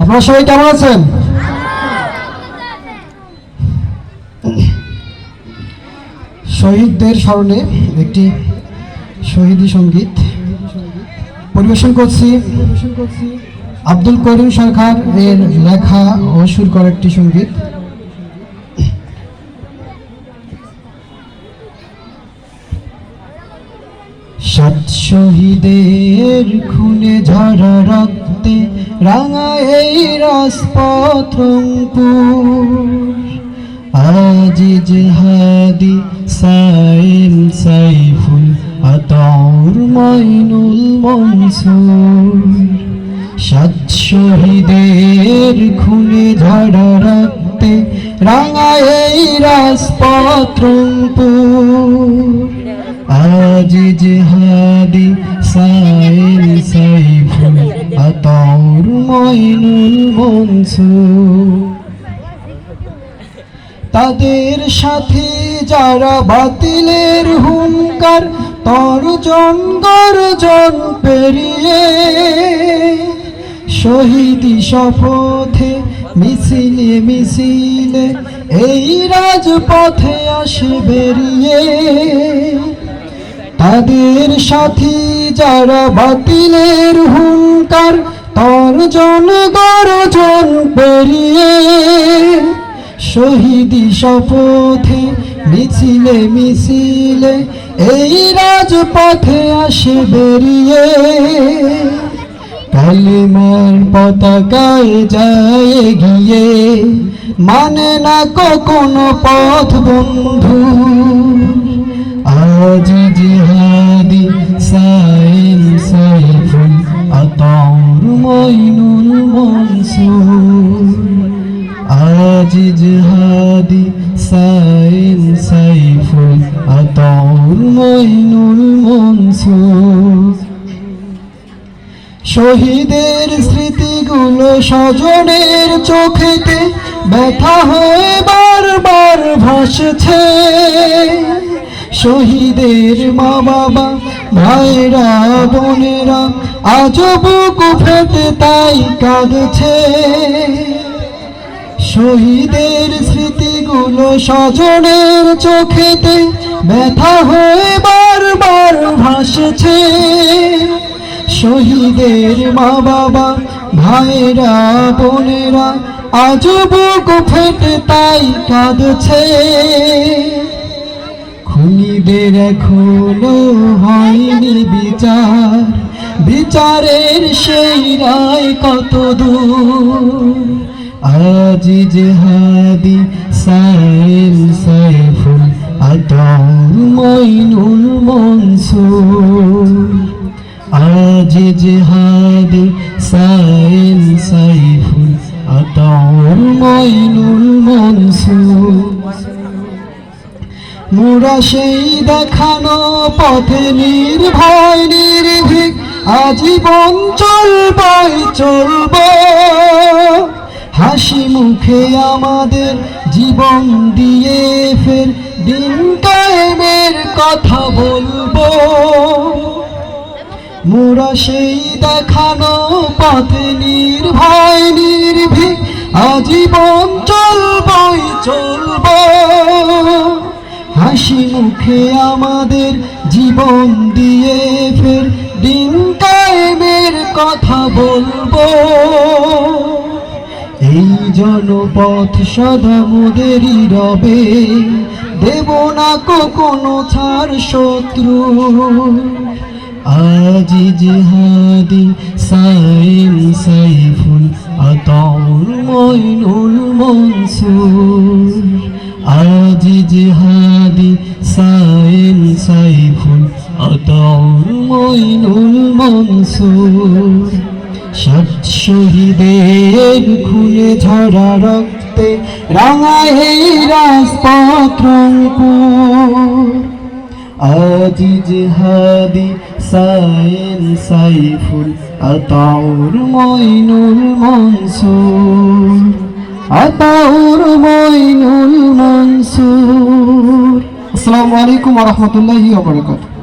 আপনারা সবাই কেমন আছেন? শহীদদের স্মরণে একটি শহীদী সংগীত পরিবেশন করছি। আব্দুল করিম সরকার এর লেখা ও সুর করা একটি সংগীত। শহীদের খুনে ঝরা রক্তে রাঙা এই রাজপথ আজ জেহাদি সাইম সাইফুল আতর মাইনুল মনসুর। সাত শহীদের খুনে ঝরা রক্তে রাঙা এই রাজপথ রংপুর আজ জেহাদি সাইল সাইফুল আতর মইনুল মনসুর তাদের সাথে যারা বাতিলের হুঙ্কার তর্জন গর্জন পেরিয়ে। শহীদি শপথে মিছিলে মিছিলে এই রাজপথে আসে বেরিয়ে। তাদের সাথী যারা বাতিলের হুঙ্কার তর্জন গর্জন পেরিয়ে শহীদি শপথে মিছিলে মিছিলে এই রাজপথে আসে বেরিয়ে। কালিমার পতাকায় যায় গিয়ে মানে না কখনো পথ বন্ধু আজ জিহাদি সাইল সাইফুল আতর মইনুল মনসুর। আজ জিহাদি সাইল সাইফুল আতর মইনুল মনসুর। শহীদের স্মৃতিগুলো স্বজনের চোখেতে ব্যথা হয়ে বারবার ভাসছে। শহীদের মা বাবা, ভাইরা, বোনেরা আজ বুকু ফেটে তাই কাঁদছে। শহীদের স্মৃতিগুলো স্বজনের চোখেতে ব্যথা হয়ে বারবার ভাসছে। শহীদের মা বাবা, ভাইরা, বোনেরা আজ বুক ফেটে তাই কাঁদছে। খুনিদের এখনও হয়নি বিচার। বিচারের সেই রায় কত দূর? আজ জেহাদি সাইল সাইফুল আতর মইনুল মনসুর। আজ জেহাদি সাইল সাইফুল আতর মইনুল মনসুর। মোরা সেই দেখানো পথে নির্ভয়, নির্ভীক, আজীবন চলবই চলব। হাসি মুখে আমাদের জীবন দিয়ে ফের দিন কায়েমের কথা বলব। মোরা সেই দেখানো পথে নির্ভয়, নির্ভীক, আজীবন চলবই চলব। হাসি মুখে আমাদের জীবন দিয়ে ফের দিন কায়েমের কথা বলব। এই জনপথ সদা মোদেরই রবে, দেব না কখনো ছাড় শত্রু। আজ জেহাদি সাইল সাইফুল আতর মইনুল মনসুর। আজ জেহাদি শহীদের খুনে ঝরা রক্তে রাঙায় এই রাজপথ রংপুর। আজ জেহাদি সাইল সাইফুল আতাউর মইনুল মনসুর। আতাউর মইনুল মনসুর। সুর আসসালামু আলাইকুম রহমতুল্লাহি ওবরাকাতুহ